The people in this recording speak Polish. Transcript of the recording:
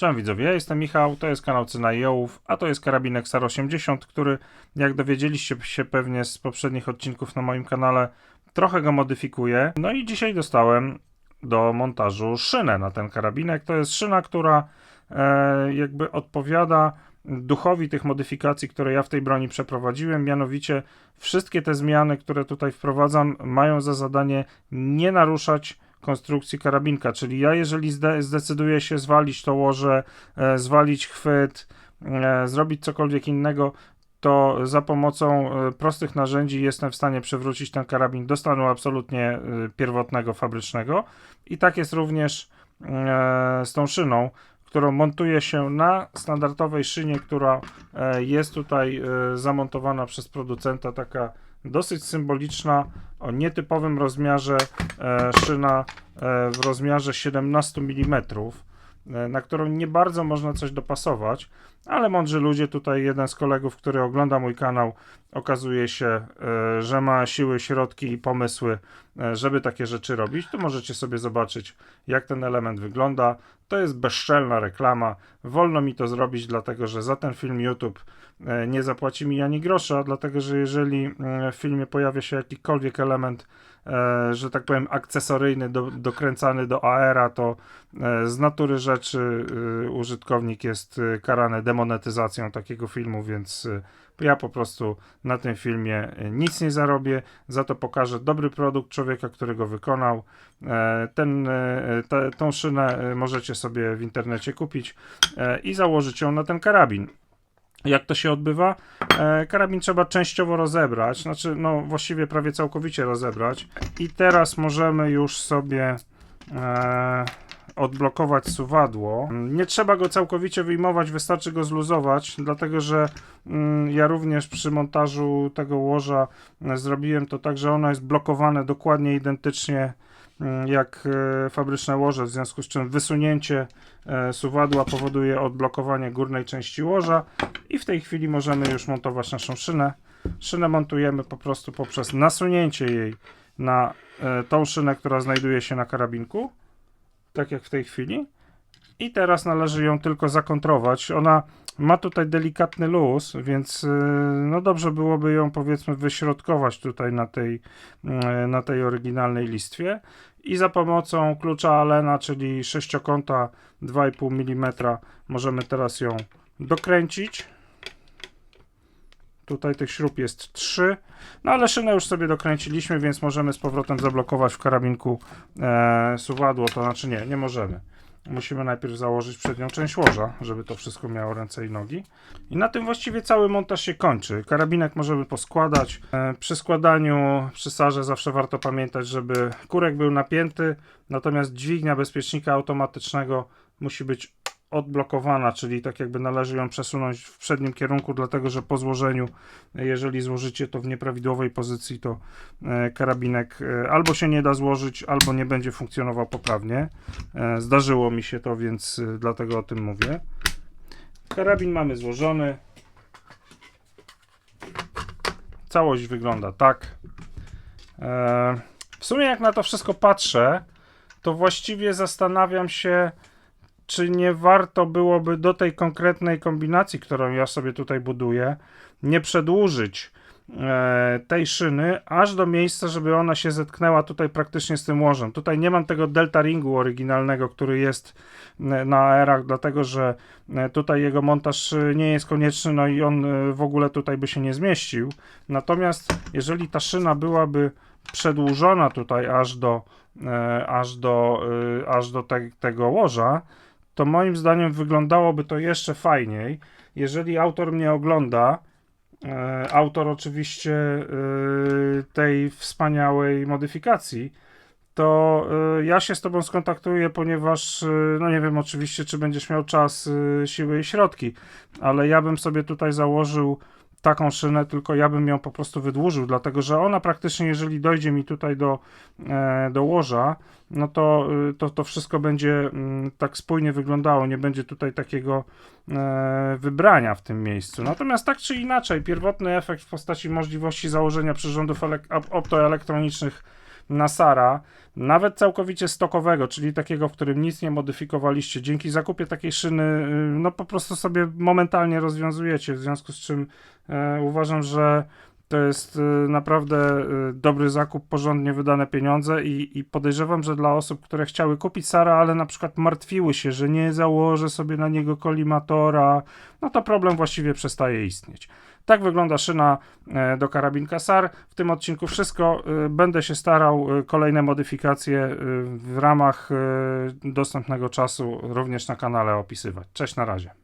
Cześć widzowie, ja jestem Michał, to jest kanał Cena Jołów, a to jest karabinek SAR 80, który jak dowiedzieliście się pewnie z poprzednich odcinków na moim kanale, trochę go modyfikuję. No i dzisiaj dostałem do montażu szynę na ten karabinek. To jest szyna, która e, jakby odpowiada duchowi tych modyfikacji, które ja w tej broni przeprowadziłem, mianowicie wszystkie te zmiany, które tutaj wprowadzam, mają za zadanie nie naruszać konstrukcji karabinka, czyli ja jeżeli zde zdecyduję się zwalić to łoże, e, zwalić chwyt, e, zrobić cokolwiek innego, to za pomocą e, prostych narzędzi jestem w stanie przywrócić ten karabin do stanu absolutnie e, pierwotnego, fabrycznego. I tak jest również e, z tą szyną, którą montuje się na standardowej szynie, która e, jest tutaj e, zamontowana przez producenta, taka dosyć symboliczna, o nietypowym rozmiarze e, szyna w rozmiarze 17 mm, na którą nie bardzo można coś dopasować, ale mądrzy ludzie, tutaj jeden z kolegów, który ogląda mój kanał, okazuje się, że ma siły, środki i pomysły, żeby takie rzeczy robić, to możecie sobie zobaczyć, jak ten element wygląda. To jest bezczelna reklama. Wolno mi to zrobić, dlatego że za ten film YouTube e, nie zapłaci mi ani grosza, dlatego że jeżeli mm, w filmie pojawia się jakikolwiek element, e, że tak powiem, akcesoryjny, do, dokręcany do AR-a, to e, z natury rzeczy e, użytkownik jest e, karany demonetyzacją takiego filmu, więc e, ja po prostu na tym filmie e, nic nie zarobię, za to pokażę dobry produkt człowieka, który go wykonał. E, Ten, e, te, tą szynę możecie sobie w internecie kupić i założyć ją na ten karabin. Jak to się odbywa? Karabin trzeba częściowo rozebrać, znaczy, no właściwie prawie całkowicie rozebrać. I teraz możemy już sobie e, odblokować suwadło. Nie trzeba go całkowicie wyjmować, wystarczy go zluzować, dlatego że mm, ja również przy montażu tego łoża e, zrobiłem to tak, że ono jest blokowane dokładnie identycznie mm, jak e, fabryczne łoże, w związku z czym wysunięcie e, suwadła powoduje odblokowanie górnej części łoża i w tej chwili możemy już montować naszą szynę. Szynę montujemy po prostu poprzez nasunięcie jej na e, tą szynę, która znajduje się na karabinku, tak jak w tej chwili. I teraz należy ją tylko zakontrować. Ona ma tutaj delikatny luz, więc y, no dobrze byłoby ją powiedzmy wyśrodkować tutaj na tej, y, na tej oryginalnej listwie. I za pomocą klucza Alena, czyli sześciokąta 2,5 mm, możemy teraz ją dokręcić. Tutaj tych śrub jest 3. No ale szynę już sobie dokręciliśmy, więc możemy z powrotem zablokować w karabinku e, suwadło. To znaczy nie, nie możemy. Musimy najpierw założyć przednią część łoża, żeby to wszystko miało ręce i nogi. I na tym właściwie cały montaż się kończy. Karabinek możemy poskładać. E, przy składaniu, przy sarze zawsze warto pamiętać, żeby kurek był napięty, natomiast dźwignia bezpiecznika automatycznego musi być odblokowana, czyli tak jakby należy ją przesunąć w przednim kierunku, dlatego że po złożeniu, jeżeli złożycie to w nieprawidłowej pozycji, to e, karabinek e, albo się nie da złożyć, albo nie będzie funkcjonował poprawnie. E, Zdarzyło mi się to, więc dlatego o tym mówię. Karabin mamy złożony. Całość wygląda tak. W sumie jak na to wszystko patrzę, to właściwie zastanawiam się, czy nie warto byłoby do tej konkretnej kombinacji, którą ja sobie tutaj buduję, nie przedłużyć e, tej szyny aż do miejsca, żeby ona się zetknęła tutaj praktycznie z tym łożem. Tutaj nie mam tego delta ringu oryginalnego, który jest e, na erach, dlatego że e, tutaj jego montaż nie jest konieczny, no i on w ogóle tutaj by się nie zmieścił. Natomiast jeżeli ta szyna byłaby przedłużona tutaj aż do, aż do, aż do te, tego łoża, to moim zdaniem wyglądałoby to jeszcze fajniej. Jeżeli autor mnie ogląda, e, autor oczywiście e, tej wspaniałej modyfikacji, to e, ja się z Tobą skontaktuję, ponieważ, e, no nie wiem oczywiście, czy będziesz miał czas, e, siły i środki, ale ja bym sobie tutaj założył taką szynę, tylko ja bym ją po prostu wydłużył, dlatego że ona praktycznie, jeżeli dojdzie mi tutaj do, e, do łoża, no to, y, to to wszystko będzie mm, tak spójnie wyglądało, nie będzie tutaj takiego e, wybrania w tym miejscu. Natomiast tak czy inaczej, pierwotny efekt w postaci możliwości założenia przyrządów elek- op- optoelektronicznych na Sara, nawet całkowicie stokowego, czyli takiego, w którym nic nie modyfikowaliście, dzięki zakupie takiej szyny, y, no po prostu sobie momentalnie rozwiązujecie, w związku z czym e, uważam, że to jest y, naprawdę y, dobry zakup, porządnie wydane pieniądze i, i podejrzewam, że dla osób, które chciały kupić Sara, ale na przykład martwiły się, że nie założę sobie na niego kolimatora, no to problem właściwie przestaje istnieć. Tak wygląda szyna e, do karabinka SAR. W tym odcinku wszystko. E, Będę się starał e, kolejne modyfikacje w ramach dostępnego czasu również na kanale opisywać. Cześć na razie.